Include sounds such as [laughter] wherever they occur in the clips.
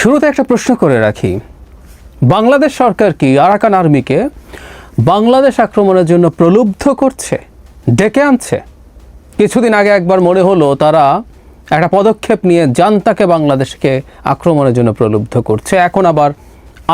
শুরুতে একটা প্রশ্ন করে রাখি। বাংলাদেশ সরকার কি আরাকান আর্মিকে বাংলাদেশ আক্রমণের জন্য প্রলুব্ধ করছে, ডেকে আনছে? কিছুদিন আগে একবার মনে হলো তারা একটা পদক্ষেপ নিয়ে জান্তাকে বাংলাদেশকে আক্রমণের জন্য প্রলুব্ধ করছে। এখন আবার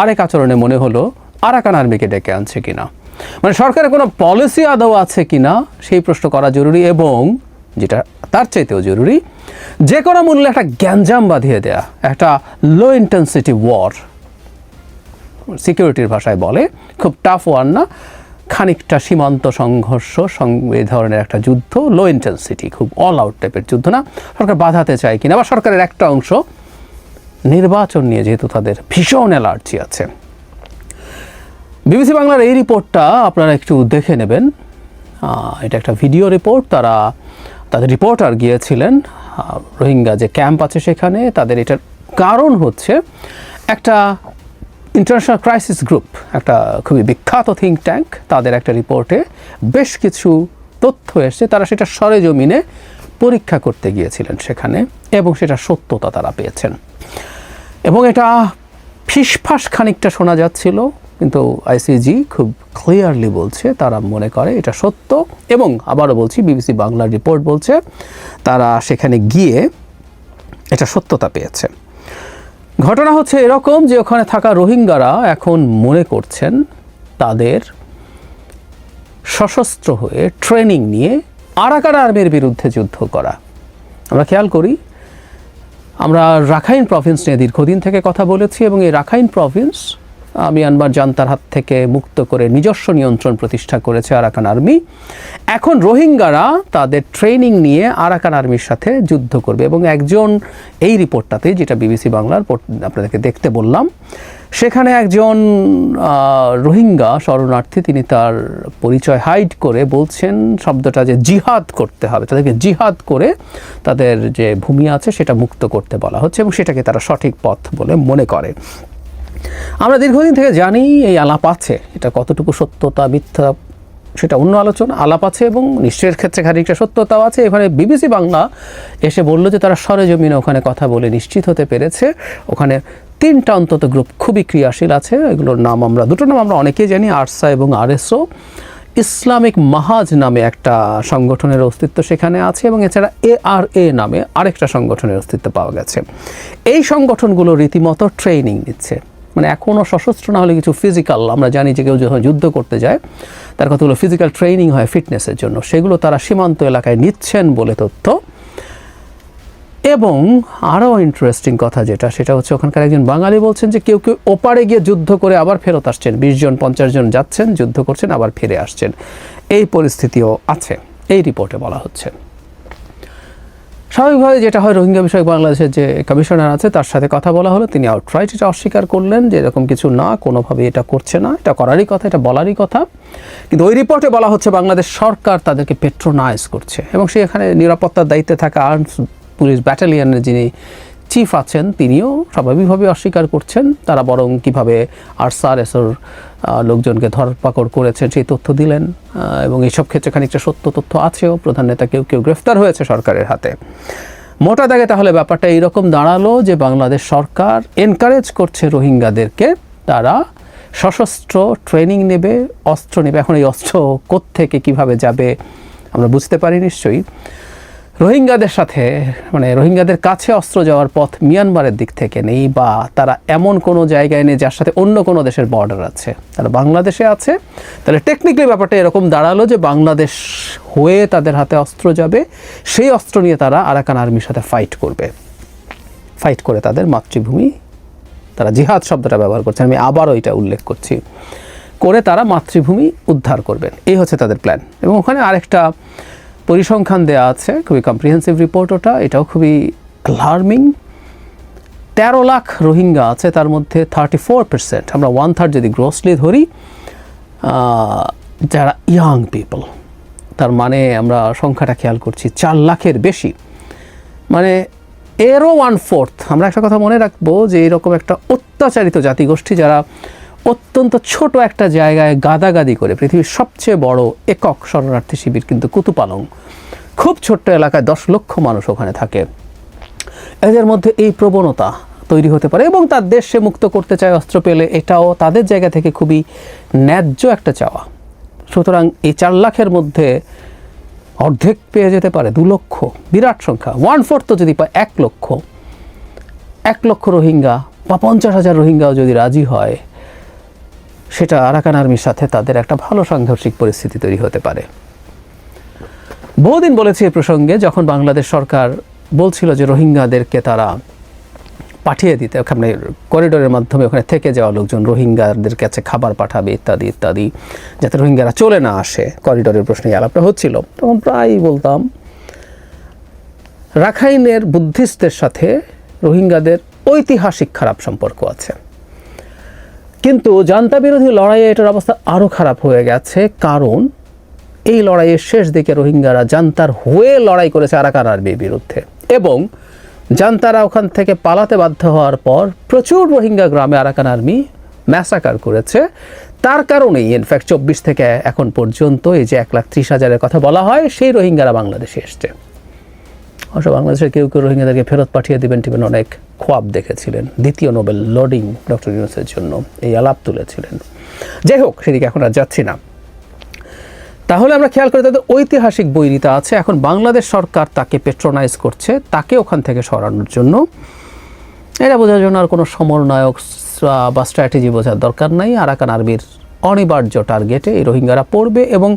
আরেক আচরণে মনে হলো আরাকান আর্মিকে ডেকে আনছে কিনা। মানে সরকারের কোনো পলিসি আদৌ আছে কিনা, সেই প্রশ্ন করা জরুরি এবং যেটা তার চাইতেও জরুরি। যে কোনো মূল্যে একটা গ্যাঞ্জাম বাঁধিয়ে দেয়া, একটা লো ইন্টেন্সিটি ওয়ার সিকিউরিটির ভাষায় বলে, খুব টাফ ওয়ার না, খানিকটা সীমান্ত সংঘর্ষ এই ধরনের একটা যুদ্ধ লো ইন্টেন্সিটি খুব অল আউট টাইপের যুদ্ধ না, সরকার বাধাতে চায় কিনা, বা সরকারের একটা অংশ নির্বাচন নিয়ে যেহেতু তাদের ভীষণ অ্যালার্জি আছে। বিবিসি বাংলার এই রিপোর্টটা আপনারা একটু দেখে নেবেন। এটা একটা ভিডিও রিপোর্ট তারা তাদের রিপোর্টার গিয়েছিলেন রোহিঙ্গা যে ক্যাম্প আছে সেখানে, তাদের এটার কারণ হচ্ছে একটা ইন্টারন্যাশনাল ক্রাইসিস গ্রুপ একটা খুবই বিখ্যাত থিঙ্ক ট্যাঙ্ক তাদের একটা রিপোর্টে বেশ কিছু তথ্য এসছে। তারা সেটা সরেজমিনে পরীক্ষা করতে গিয়েছিলেন সেখানে এবং সেটা সত্যতা তারা পেয়েছেন। এবং এটা ফিসফাস খানিকটা শোনা যাচ্ছিল। কিন্তু আইসিজি খুব ক্লিয়ারলি বলছে, তারা মনে করে এটা সত্য এবং আবারও বলছি, বিবিসি বাংলার রিপোর্ট বলছে, তারা সেখানে গিয়ে এটা সত্যতা পেয়েছে। ঘটনা হচ্ছে এরকম যে ওখানে থাকা রোহিঙ্গারা এখন মনে করছেন তাদের সশস্ত্র হয়ে ট্রেনিং নিয়ে আরাকান আর্মির বিরুদ্ধে যুদ্ধ করা। আমরা খেয়াল করি, আমরা রাখাইন প্রভিন্স নিয়ে দীর্ঘদিন থেকে কথা বলেছি এবং এই রাখাইন প্রভিন্স মিয়ানমার জান্তার হাত থেকে মুক্ত করে নিজস্ব নিয়ন্ত্রণ প্রতিষ্ঠা করেছে আরাকান আর্মি। এখন রোহিঙ্গারা তাদের ট্রেনিং নিয়ে আরাকান আর্মির সাথে যুদ্ধ করবে এবং একজন এই রিপোর্টটাতে, যেটা বিবিসি বাংলার আপনাদেরকে দেখতে বললাম, সেখানে একজন রোহিঙ্গা শরণার্থী তিনি তার পরিচয় হাইড করে বলছেন শব্দটা যে জিহাদ করতে হবে, তাদেরকে জিহাদ করে তাদের যে ভূমি আছে সেটা মুক্ত করতে বলা হচ্ছে এবং সেটাকে তারা সঠিক পথ বলে মনে করে। আমরা দীর্ঘদিন থেকে জানি এই আলাপ আছে, এটা কতটুকু সত্যতা, মিথ্যা, সেটা অন্য আলোচনা, আলাপ আছে এবং নিশ্চয়ের ক্ষেত্রে খানিকটা সত্যতাও আছে। এখানে বিবিসি বাংলা এসে বলল যে তারা সরেজমিনে ওখানে কথা বলে নিশ্চিত হতে পেরেছে। ওখানে তিনটা অন্তত গ্রুপ খুবই ক্রিয়াশীল আছে, এগুলোর নাম আমরা, দুটো নাম আমরা অনেকেই জানি, আরসা এবং আরএসও। ইসলামিক মাহাজ নামে একটা সংগঠনের অস্তিত্ব সেখানে আছে এবং এছাড়া এ আর এ নামে আরেকটা সংগঠনের অস্তিত্ব পাওয়া গেছে। এই সংগঠনগুলো রীতিমতো ট্রেনিং নিচ্ছে। মানে এখনও সশস্ত্র না হলে কিছু ফিজিক্যাল আমরা জানি যে কেউ যখন যুদ্ধ করতে যায়, তার কতগুলো ফিজিক্যাল ট্রেনিং হয় ফিটনেসের জন্য। সেগুলো তারা সীমান্ত এলাকায় নিচ্ছেন বলে তথ্য। এবং আরও ইন্টারেস্টিং কথা যেটা, সেটা হচ্ছে ওখানকার একজন বাঙালি বলছেন যে কেউ কেউ ওপারে গিয়ে যুদ্ধ করে আবার ফেরত আসছেন। বিশ জন, পঞ্চাশ জন যাচ্ছেন, যুদ্ধ করছেন, আবার ফিরে আসছেন। এই পরিস্থিতিও আছে। এই রিপোর্টে বলা হচ্ছে। স্বাভাবিকভাবে যেটা হয়, রোহিঙ্গা বিষয়ক বাংলাদেশের যে কমিশনার আছে, তার সাথে কথা বলা হলো। তিনি আউটরাইট এটা অস্বীকার করলেন যে এরকম কিছু না, কোনোভাবে এটা করছে না। এটা করারই কথা, এটা বলারই কথা। কিন্তু ওই রিপোর্টে বলা হচ্ছে, বাংলাদেশ সরকার তাদেরকে পেট্রোনাইজ করছে। এবং সে এখানে নিরাপত্তার দায়িত্বে থাকা আর্মস পুলিশ ব্যাটালিয়নের যিনি চিফ আছেন, তিনিও স্বাভাবিকভাবে অস্বীকার করছেন। তারা বরং কীভাবে আরসার, এসর লোকজনকে ধরপাকড় করেছেন সেই তথ্য দিলেন। এবং এইসব ক্ষেত্রে খানিকটা সত্য তথ্য আছেও। প্রধান নেতা কেউ কেউ গ্রেফতার হয়েছে সরকারের হাতে। মোটা দাগে তাহলে ব্যাপারটা এইরকম দাঁড়াল যে বাংলাদেশ সরকার এনকারেজ করছে রোহিঙ্গাদেরকে। তারা সশস্ত্র ট্রেনিং নেবে, অস্ত্র নেবে। এখন এই অস্ত্র কোত্থেকে কীভাবে যাবে, আমরা বুঝতে পারি নিশ্চয়ই। রোহিঙ্গাদের সাথে মানে রোহিঙ্গাদের কাছে অস্ত্র যাওয়ার পথ মিয়ানমারের দিক থেকে নেই বা তারা এমন কোনো জায়গায় নেই যার সাথে অন্য কোনো দেশের বর্ডার আছে। তারা বাংলাদেশে আছে। তাহলে টেকনিক্যালি ব্যাপারটা এরকম দাঁড়াল যে বাংলাদেশ হয়ে তাদের হাতে অস্ত্র যাবে, সেই অস্ত্র নিয়ে তারা আরাকান আর্মির সাথে ফাইট করবে। ফাইট করে তাদের মাতৃভূমি, তারা জিহাদ শব্দটা ব্যবহার করছে। আমি আবারও এটা উল্লেখ করছি। করে তারা মাতৃভূমি উদ্ধার করবেন। এই হচ্ছে তাদের প্ল্যান এবং ওখানে আরেকটা পরিসংখ্যান দেওয়া আছে, খুবই কম্প্রিহেন্সিভ রিপোর্ট ওটা, এটাও খুবই অ্যালার্মিং তেরো লাখ রোহিঙ্গা আছে, তার মধ্যে থার্টি ফোর পার্সেন্ট আমরা ওয়ান থার্ড যদি গ্রোসলি ধরি যারা ইয়াং পিপল তার মানে আমরা সংখ্যাটা খেয়াল করছি চার লাখের বেশি। মানে এরও ওয়ান ফোর্থ আমরা একটা কথা মনে রাখব যে এরকম একটা অত্যাচারিত জাতিগোষ্ঠী যারা অত্যন্ত ছোট একটা জায়গায় গাদাগাদি করে পৃথিবীর সবচেয়ে বড় একক শরণার্থী শিবির কিন্তু কুতুপালং খুব ছোট্ট এলাকায় দশ লক্ষ মানুষ ওখানে থাকে। এদের মধ্যে এই প্রবণতা তৈরি হতে পারে এবং তার দেশ সে মুক্ত করতে চায় অস্ত্র পেলে এটাও তাদের জায়গা থেকে খুবই ন্যায্য একটা চাওয়া। সুতরাং এই চার লাখের মধ্যে অর্ধেক পেয়ে যেতে পারে দু লক্ষ, বিরাট সংখ্যা। ওয়ান ফোর্থ যদি পায় এক লক্ষ এক লক্ষ রোহিঙ্গা বা পঞ্চাশ হাজার রোহিঙ্গাও যদি রাজি হয় সেটা আরাকান আর্মির সাথে তাদের একটা ভালো সাংঘর্ষিক পরিস্থিতি তৈরি হতে পারে। বহুদিন বলেছি এ প্রসঙ্গে, যখন বাংলাদেশ সরকার বলছিল যে রোহিঙ্গাদেরকে তারা পাঠিয়ে দিতে, ওখানে করিডোরের মাধ্যমে ওখানে থেকে যাওয়া লোকজন রোহিঙ্গাদের কাছে খাবার পাঠাবে, ইত্যাদি ইত্যাদি, যাতে রোহিঙ্গারা চলে না আসে। করিডোরের প্রশ্নে আলাপটা হচ্ছিল। তখন প্রায়ই বলতাম, রাখাইনের বুদ্ধিস্টদের সাথে রোহিঙ্গাদের ঐতিহাসিক খারাপ সম্পর্ক আছে। কিন্তু জান্তা বিরোধী লড়াইয়ে এটার অবস্থা আরও খারাপ হয়ে গেছে, কারণ এই লড়াইয়ের শেষ দিকে রোহিঙ্গারা জান্তার হয়ে লড়াই করেছে আরাকান আর্মির বিরুদ্ধে। এবং জান্তারা ওখান থেকে পালাতে বাধ্য হওয়ার পর প্রচুর রোহিঙ্গা গ্রামে আরাকান আর্মি ম্যাসাকার করেছে। তার কারণেই, ইনফ্যাক্ট চব্বিশ থেকে এখন পর্যন্ত এই যে এক লাখ ত্রিশ হাজারের কথা বলা হয়, সেই রোহিঙ্গারা বাংলাদেশে এসছে। অবশ্য বাংলাদেশের কেউ কেউ রোহিঙ্গাদেরকে ফেরত পাঠিয়ে দেবেন, টিবেন অনেক খোয়াব দেখেছিলেন, দ্বিতীয় নোবেল লোডিং ডক্টর ইউনুসের জন্য এই আলাপ তুলেছিলেন। যাই হোক, সেদিকে এখন আর যাচ্ছি না। তাহলে আমরা খেয়াল করি, তাদের ঐতিহাসিক বৈরিতা আছে। এখন বাংলাদেশ সরকার তাকে পেট্রোনাইজ করছে, তাকে ওখান থেকে সরানোর জন্য। এটা বোঝার জন্য আর কোনো সমন্বয়ক বা স্ট্র্যাটেজি বোঝার দরকার নাই। আরাকান আর্মির অনিবার্য টার্গেটে এই রোহিঙ্গারা পড়বে এবং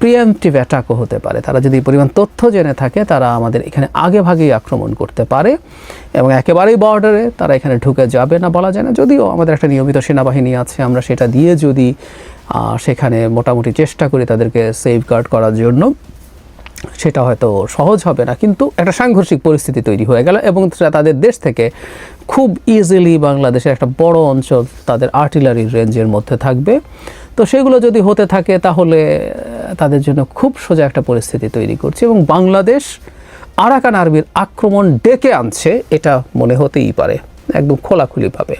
প্রিএমটিভ অ্যাটাকও হতে পারে। তারা যদি পরিমাণ তথ্য জেনে থাকে, তারা আমাদের এখানে আগে ভাগেই আক্রমণ করতে পারে এবং একেবারেই বর্ডারে তারা এখানে ঢুকে যাবে না বলা যায় না। যদিও আমাদের একটা নিয়মিত সেনাবাহিনী আছে, আমরা সেটা দিয়ে যদি সেখানে মোটামুটি চেষ্টা করি তাদেরকে সেফগার্ড করার জন্য, সেটা হয়তো সহজ হবে না। কিন্তু একটা সাংঘর্ষিক পরিস্থিতি তৈরি হয়ে গেল এবং তাদের দেশ থেকে খুব ইজিলি বাংলাদেশের একটা বড় অঞ্চল তাদের আর্টিলারির রেঞ্জের মধ্যে থাকবে। তো সেগুলো যদি হতে থাকে, তাহলে তাদের জন্য খুব সোজা একটা পরিস্থিতি তৈরি করছে এবং বাংলাদেশ আরাকান আর্মির আক্রমণ ডেকে আনছে, এটা মনে হতেই পারে, একদম খোলাখুলিভাবে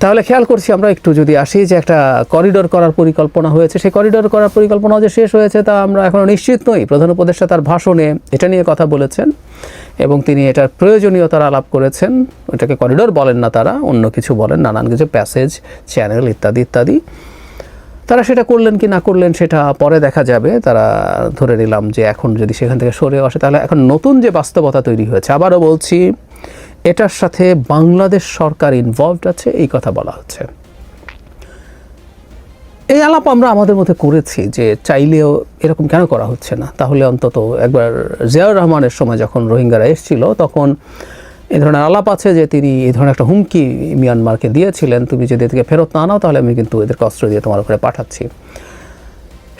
তাহলে খেয়াল করছি আমরা একটু যদি আসি যে একটা করিডোর করার পরিকল্পনা হয়েছে। সেই করিডোর করার পরিকল্পনা যে শেষ হয়েছে তা আমরা এখনও নিশ্চিত নই। প্রধান উপদেষ্টা তার ভাষণে এটা নিয়ে কথা বলেছেন এবং তিনি এটার প্রয়োজনীয়তার আলাপ করেছেন। এটাকে করিডোর বলেন না তারা, অন্য কিছু বলেন, নানান কিছু প্যাসেজ, চ্যানেল ইত্যাদি ইত্যাদি। তারা সেটা করলেন কি না করলেন সেটা পরে দেখা যাবে। তারা ধরে নিলাম যে এখন যদি সেখান থেকে সরে আসে, তাহলে এখন নতুন যে বাস্তবতা তৈরি হয়েছে, আবারও বলছি, এটার সাথে বাংলাদেশ সরকার ইনভলভড আছে, এই কথা বলা হচ্ছে। এই আলাপ আমরা আমাদের মধ্যে করেছি যে চাইলেও এরকম কেন করা হচ্ছে না? তাহলে অন্তত একবার জিয়াউর রহমানের সময় যখন রোহিঙ্গারা এসেছিল, তখন এই ধরনের আলাপ আছে যে তিনি এই ধরনের একটা হুমকি মিয়ানমারকে দিয়েছিলেন। তুমি যদি এদেরকে ফেরত না নাও, তাহলে আমি কিন্তু এদেরকে অস্ত্র দিয়ে তোমার ওখানে পাঠাচ্ছি।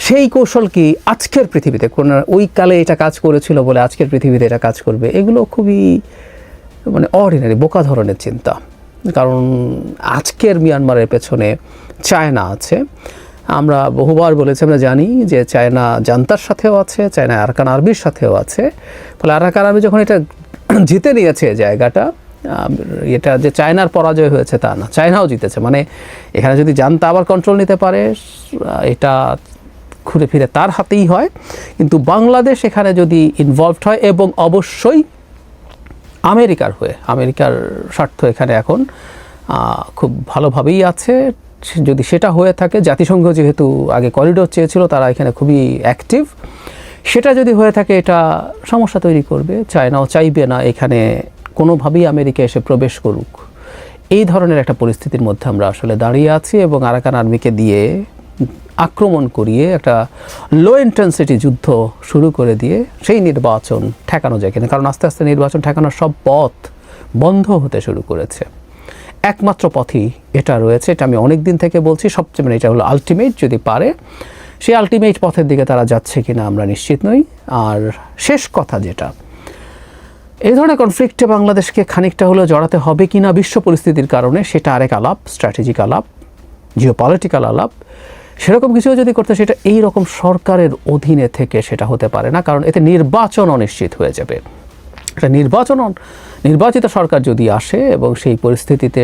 সেই কৌশল কি আজকের পৃথিবীতে? কোন ওই কালে এটা কাজ করেছিল বলে আজকের পৃথিবীতে এটা কাজ করবে? এগুলো খুবই মানে অর্ডিনারি বোকা ধরনের চিন্তা। কারণ আজকের মিয়ানমারের পেছনে চায়না আছে। আমরা বহুবার বলেছি, আমরা জানি যে চায়না জান্তার সাথেও আছে, চায়না আরাকান আর্মির সাথেও আছে। ফলে আরাকান আর্মি যখন এটা [clears throat] জিতে নিয়েছে জায়গাটা। এটা যে চায়নার পরাজয় হয়েছে তা না, চায়নাও জিতেছে। মানে এখানে যদি জানতা আবার কন্ট্রোল নিতে পারে এটা ঘুরে ফিরে তার হাতেই হয়। কিন্তু বাংলাদেশ এখানে যদি ইনভলভড হয় এবং অবশ্যই আমেরিকার হয়ে, আমেরিকার স্বার্থ এখানে এখন খুব ভালোভাবেই আছে। যদি সেটা হয়ে থাকে, জাতিসংঘ যেহেতু আগে করিডোর চেয়েছিল, তারা এখানে খুবই অ্যাক্টিভ সেটা যদি হয়ে থাকে, এটা সমস্যা তৈরি করবে। চায়নাও চাইবে না এখানে কোনোভাবেই আমেরিকা এসে প্রবেশ করুক। এই ধরনের একটা পরিস্থিতির মধ্যে আমরা আসলে দাঁড়িয়ে আছি এবং আরাকান আর্মিকে দিয়ে আক্রমণ করিয়ে একটা লো ইন্টেন্সিটি যুদ্ধ শুরু করে দিয়ে সেই নির্বাচন ঠেকানো যায় কিনা। কারণ আস্তে আস্তে নির্বাচন ঠেকানোর সব পথ বন্ধ হতে শুরু করেছে। একমাত্র পথই এটা রয়েছে, এটা আমি অনেক দিন থেকে বলছি। সবচেয়ে মানে এটা হলো আলটিমেট যদি পারে সেই আলটিমেট পথের দিকে তারা যাচ্ছে কিনা আমরা নিশ্চিত নই। আর শেষ কথা যেটা এই ধরনের কনফ্লিক্টে বাংলাদেশকে খানিকটা হলেও জড়াতে হবে কিনা বিশ্ব পরিস্থিতির কারণে, সেটা আরেক আলাপ স্ট্র্যাটেজিক আলাপ জিও পলিটিক্যাল আলাপ। সেরকম কিছু যদি করতে, সেটা এই রকম সরকারের অধীনে থেকে সেটা হতে পারে না, কারণ এতে নির্বাচন অনিশ্চিত হয়ে যাবে। একটা নির্বাচন, নির্বাচিত সরকার যদি আসে এবং সেই পরিস্থিতিতে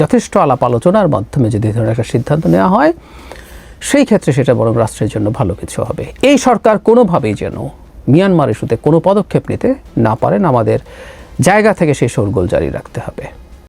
যথেষ্ট আলাপ আলোচনার মাধ্যমে যদি এই ধরনের একটা সিদ্ধান্ত নেওয়া হয় সেই ক্ষেত্রে সেটা বরং রাষ্ট্রের জন্য ভালো কিছু হবে। এই সরকার কোনোভাবেই যেন মিয়ানমার ইস্যুতে কোনো পদক্ষেপ নিতে না পারেন আমাদের জায়গা থেকে সেই শোরগোল জারি রাখতে হবে।